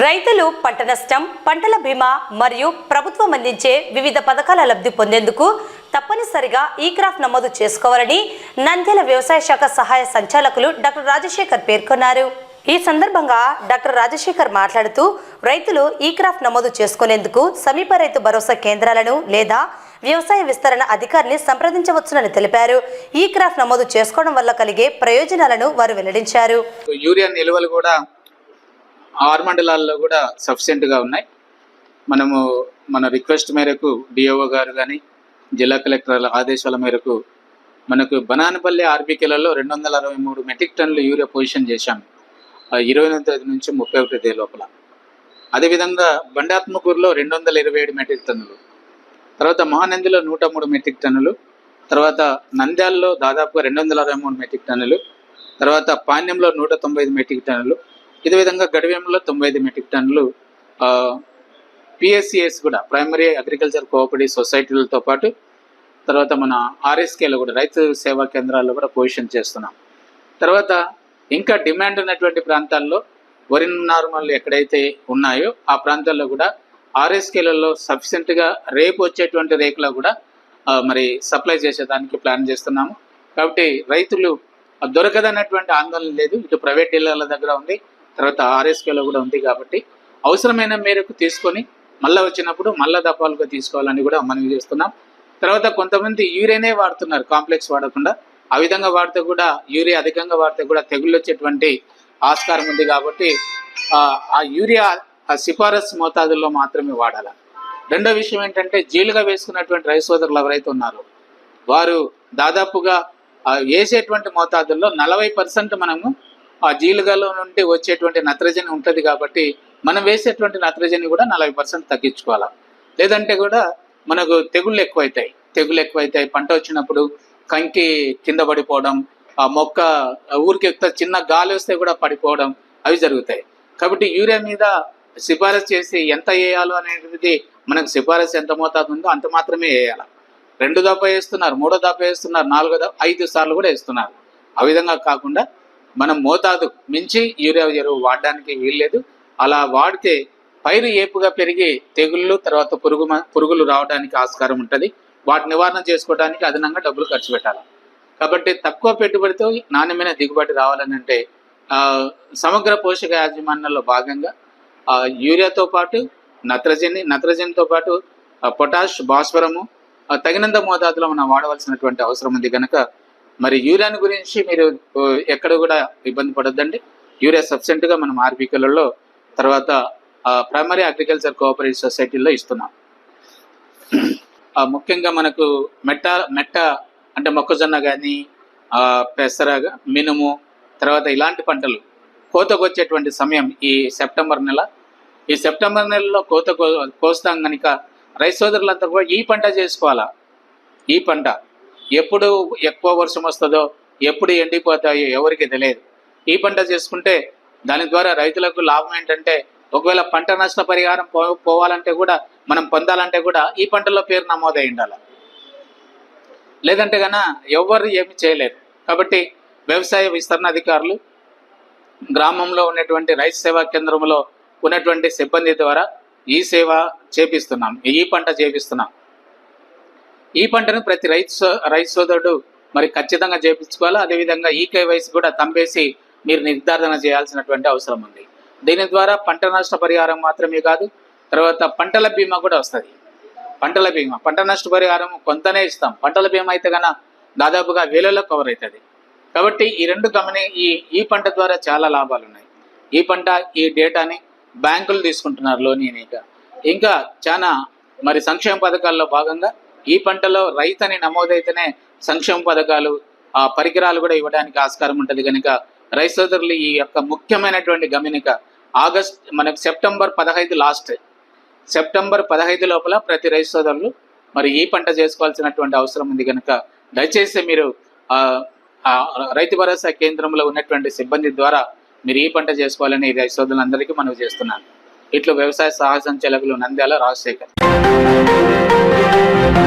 రైతులు పంట నష్టం పంటల బీమా మరియు ప్రభుత్వం అందించే వివిధ పథకాల లబ్ధి పొందేందుకు తప్పనిసరిగా ఈ క్రాఫ్ట్ నమోదు చేసుకోవాలని నంద్యాల వ్యవసాయ శాఖ సహాయ సంచాలకులు డాక్టర్ రాజశేఖర్ పేర్కొన్నారు. ఈ సందర్భంగా డాక్టర్ రాజశేఖర్ మాట్లాడుతూ రైతులు ఈ క్రాఫ్ట్ నమోదు చేసుకునేందుకు సమీప రైతు భరోసా కేంద్రాలను లేదా వ్యవసాయ విస్తరణ అధికారిని సంప్రదించవచ్చునని తెలిపారు. ఈ క్రాఫ్ట్ నమోదు చేసుకోవడం వల్ల కలిగే ప్రయోజనాలను వారు వెల్లడించారు. యూరియా నిల్వలు కూడా ఆరు మండలాల్లో కూడా సఫిషియెంట్గా ఉన్నాయి. మనము మన రిక్వెస్ట్ మేరకు డిఓ గారు కానీ జిల్లా కలెక్టర్ల ఆదేశాల మేరకు మనకు బనానపల్లి ఆర్బీకేలలో రెండు వందల అరవై మూడు మెట్రిక్ టన్నులు యూరియా పొజిషన్ చేశాం. ఆ ఇరవై ఎనిమిది తేదీ నుంచి ముప్పై ఒకటి తేదీ లోపల. అదేవిధంగా బండాత్మకూరులో రెండు వందల ఇరవై ఏడు మెట్రిక్ టన్నులు తర్వాత మహానందిలో నూట మూడు మెట్రిక్ టన్నులు తర్వాత నంద్యాలలో దాదాపుగా రెండు వందల అరవై మూడు మెట్రిక్ టన్నులు తర్వాత పాణ్యంలో నూట తొంభై ఐదు మెట్రిక్ టన్నులు ఇదే విధంగా గడివేంలో తొంభై ఐదు మెట్రిక్ టన్నులు పిఎస్సిఎస్ కూడా ప్రైమరీ అగ్రికల్చర్ కోఆపరేటివ్ సొసైటీలతో పాటు తర్వాత మన ఆర్ఎస్కేలో కూడా రైతు సేవా కేంద్రాల్లో కూడా పొజిషన్ చేస్తున్నాం. తర్వాత ఇంకా డిమాండ్ ఉన్నటువంటి ప్రాంతాల్లో వరి నార్మల్ ఎక్కడైతే ఉన్నాయో ఆ ప్రాంతాల్లో కూడా ఆర్ఎస్కేలలో సఫిషియెంట్గా రేపు వచ్చేటువంటి రేకులో కూడా మరి సప్లై చేసేదానికి ప్లాన్ చేస్తున్నాము. కాబట్టి రైతులు దొరకదన్నటువంటి ఆందోళన లేదు. ఇటు ప్రైవేట్ డీలర్ల దగ్గర ఉంది. తర్వాత ఆర్ఎస్కేలో కూడా ఉంది కాబట్టి అవసరమైన మేరకు తీసుకొని మళ్ళీ వచ్చినప్పుడు మళ్ళా దఫాలుగా తీసుకోవాలని కూడా మనం చేస్తున్నాం. తర్వాత కొంతమంది యూరియానే వాడుతున్నారు కాంప్లెక్స్ వాడకుండా. ఆ విధంగా వాడితే కూడా యూరియా అధికంగా వాడితే కూడా తెగుళ్ళు వచ్చేటువంటి ఆస్కారం ఉంది కాబట్టి ఆ, యూరియా ఆ సిఫారసు మోతాదుల్లో మాత్రమే వాడాలి. రెండో విషయం ఏంటంటే జీలుగా వేసుకున్నటువంటి రైతు సోదరులు ఎవరైతే ఉన్నారో వారు దాదాపుగా వేసేటువంటి మోతాదుల్లో నలభై పర్సెంట్ మనము ఆ జీలుగలో నుండి వచ్చేటువంటి నత్రజని ఉంటుంది కాబట్టి మనం వేసేటువంటి నత్రజని కూడా నలభై పర్సెంట్ తగ్గించుకోవాలి. లేదంటే కూడా మనకు తెగుళ్ళు ఎక్కువైతాయి. తెగులు ఎక్కువైతాయి. పంట వచ్చినప్పుడు కంకి కింద పడిపోవడం ఆ మొక్క ఊరికి చిన్న గాలి వస్తే కూడా పడిపోవడం అవి జరుగుతాయి. కాబట్టి యూరియా మీద సిఫారసు చేసి ఎంత వేయాలో అనేది మనకు సిఫారసు ఎంత మోతాదు ఉందో అంత మాత్రమే వేయాలి. రెండు దఫా వేస్తున్నారు మూడో దఫా వేస్తున్నారు నాలుగో దఫా ఐదు సార్లు కూడా వేస్తున్నారు. ఆ విధంగా కాకుండా మనం మోతాదు మించి యూరియా ఎరువు వాడడానికి వీల్లేదు. అలా వాడితే పైరు ఏపుగా పెరిగి తెగుళ్ళు తర్వాత పురుగు పురుగులు రావడానికి ఆస్కారం ఉంటుంది. వాటి నివారణ చేసుకోవడానికి అదనంగా డబ్బులు ఖర్చు పెట్టాలి. కాబట్టి తక్కువ పెట్టుబడితో నాణ్యమైన దిగుబడి రావాలని అంటే సమగ్ర పోషక యాజమాన్యంలో భాగంగా యూరియాతో పాటు నత్రజని నత్రజనితో పాటు పొటాష్ భాస్వరము తగినంత మోతాదులో మనం వాడవలసినటువంటి అవసరం ఉంది. కనుక మరి యూరియాని గురించి మీరు ఎక్కడ కూడా ఇబ్బంది పడొద్దండి. యూరియా సబ్సెంట్గా మనం ఆర్బికలలో తర్వాత ప్రైమరీ అగ్రికల్చర్ కోఆపరేటివ్ సొసైటీలో ఇస్తున్నాం. ముఖ్యంగా మనకు మెట్ట మెట్ట అంటే మొక్కజొన్న కానీ పెసర మినుము తర్వాత ఇలాంటి పంటలు కోతకు వచ్చేటువంటి సమయం ఈ సెప్టెంబర్ నెల. ఈ సెప్టెంబర్ నెలలో కోత కో- కోస్తాం కనుక రైతు సోదరులంతా కూడా ఈ పంట చేసుకోవాలా? ఈ పంట ఎప్పుడు ఎక్కువ వర్షం వస్తుందో ఎప్పుడు ఎండిపోతాయో ఎవరికి తెలియదు. ఈ పంట చేసుకుంటే దాని ద్వారా రైతులకు లాభం ఏంటంటే ఒకవేళ పంట నష్ట పరిహారం పో పోవాలంటే కూడా మనం పొందాలంటే కూడా ఈ పంటలో పేరు నమోదై ఉండాలి. లేదంటే గన ఎవరు ఏమి చేయలేరు. కాబట్టి వ్యవసాయ విస్తరణ అధికారులు గ్రామంలో ఉన్నటువంటి రైతు సేవా కేంద్రంలో ఉన్నటువంటి సిబ్బంది ద్వారా ఈ సేవ చేపిస్తున్నాం ఈ పంట చేపిస్తున్నాం. ఈ పంటను ప్రతి రైతు సో- రైతు సోదరుడు మరి ఖచ్చితంగా చేపించుకోవాలి. అదేవిధంగా ఈ కేవైసీ కూడా తంపేసి మీరు నిర్ధారణ చేయాల్సినటువంటి అవసరం ఉంది. దీని ద్వారా పంట నష్ట పరిహారం మాత్రమే కాదు తర్వాత పంటల బీమా కూడా వస్తుంది. పంటల బీమా పంట నష్ట పరిహారం కొంతనే ఇస్తాం. పంటల బీమా అయితే కన్నా దాదాపుగా వేలలో కవర్ అవుతుంది కాబట్టి ఈ రెండు గమని ఈ ఈ పంట ద్వారా చాలా లాభాలు ఉన్నాయి. ఈ పంట ఈ డేటాని బ్యాంకులు తీసుకుంటున్నారు లోన్ ఇంకా ఇంకా చాలా మరి సంక్షేమ పథకాల్లో భాగంగా ఈ పంటలో రైతు అని నమోదైతేనే సంక్షేమ పథకాలు ఆ పరికరాలు కూడా ఇవ్వడానికి ఆస్కారం ఉంటుంది. కనుక రైతు సోదరులు ఈ యొక్క ముఖ్యమైనటువంటి గమనిక ఆగస్ట్ మనకు సెప్టెంబర్ పదహైదు లాస్ట్. సెప్టెంబర్ పదహైదు లోపల ప్రతి రైతు సోదరులు మరి ఈ పంట చేసుకోవాల్సినటువంటి అవసరం ఉంది. కనుక దయచేసి మీరు రైతు భరోసా కేంద్రంలో ఉన్నటువంటి సిబ్బంది ద్వారా మీరు ఈ పంట చేసుకోవాలని ఈ రైతు సోదరులందరికీ మనవి చేస్తున్నాను. ఇట్లు వ్యవసాయ సహాయ సంచాలకులు నంద్యాల రాజశేఖర్.